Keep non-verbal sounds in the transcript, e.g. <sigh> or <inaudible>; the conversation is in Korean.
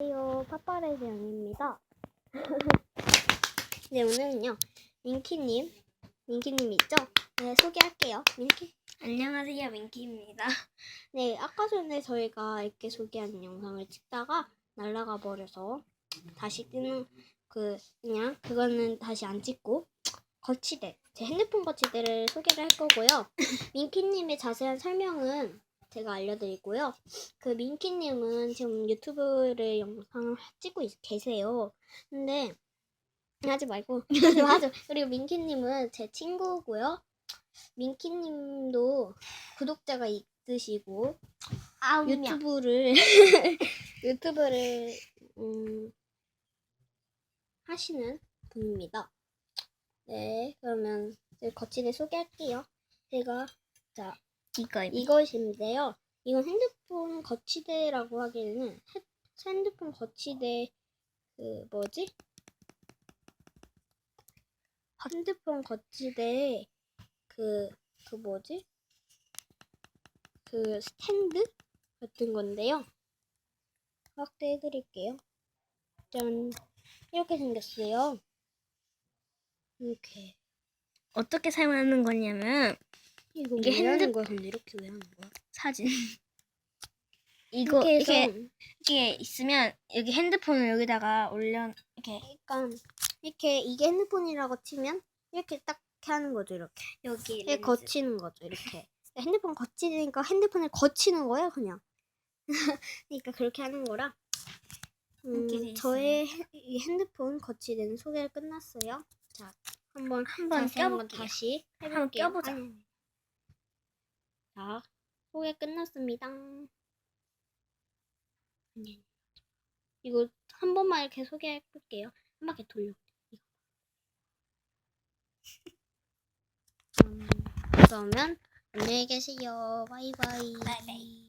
안녕하세요. 파파레드 영입니다. <laughs> 네, 오늘은요. 민키님, 민키님 있죠? 네, 소개할게요. 민키. 안녕하세요, 민키입니다. <laughs> 네, 아까 전에 저희가 이렇게 소개한 영상을 찍다가 날라가 버려서 다시 뜨는 그 그냥 그거는 다시 안 찍고 거치대 제 핸드폰 거치대를 소개를 할 거고요. <laughs> 민키님의 자세한 설명은 제가 알려드리고요. 그 민키님은 지금 유튜브를 영상을 찍고 있- 계세요. 근데 하지 말고 <laughs> 하죠. 그리고 민키님은 제 친구고요. 민키님도 구독자가 있으시고 명. 유튜브를 <laughs> 유튜브를 음, 하시는 분입니다. 네, 그러면 거치대 소개할게요. 제가 자 이거 이것인데요. 이건 핸드폰 거치대라고 하기에는 헤- 핸드폰 거치대 그 뭐지? 핸드폰 거치대 그, 그 뭐지? 그 스탠드 같은 건데요. 확대해 드릴게요. 짠. 이렇게 생겼어요. 이렇게. 어떻게 사용하는 거냐면 이거 이게 왜 하는 핸드- 거야? 근데 이렇게 왜 하는 거야? 사진. <laughs> 이거 이렇게 해서 이게 이게 있으면 여기 핸드폰을 여기다가 올려 이렇게 그러니까 이렇게 이게 핸드폰이라고 치면 이렇게 딱 이렇게 하는 거죠 이렇게 여기 이렇게 렌즈. 거치는 거죠 이렇게 핸드폰 거치니까 핸드폰을 거치는 거예요 그냥 <laughs> 그러니까 그렇게 하는 거라 음, 이렇게 돼 저의 핸- 이 핸드폰 거치대는 소개가 끝났어요 자 한번 한번 껴볼게요. 다시 한번 해볼게요 껴보자. 아니, 아니. 자 소개 끝났습니다. 이거 한 번만 이렇게 소개해 볼게요 한 바퀴 돌려. 음, 그러면 안녕히 계세요. 바이바이. 바이바이.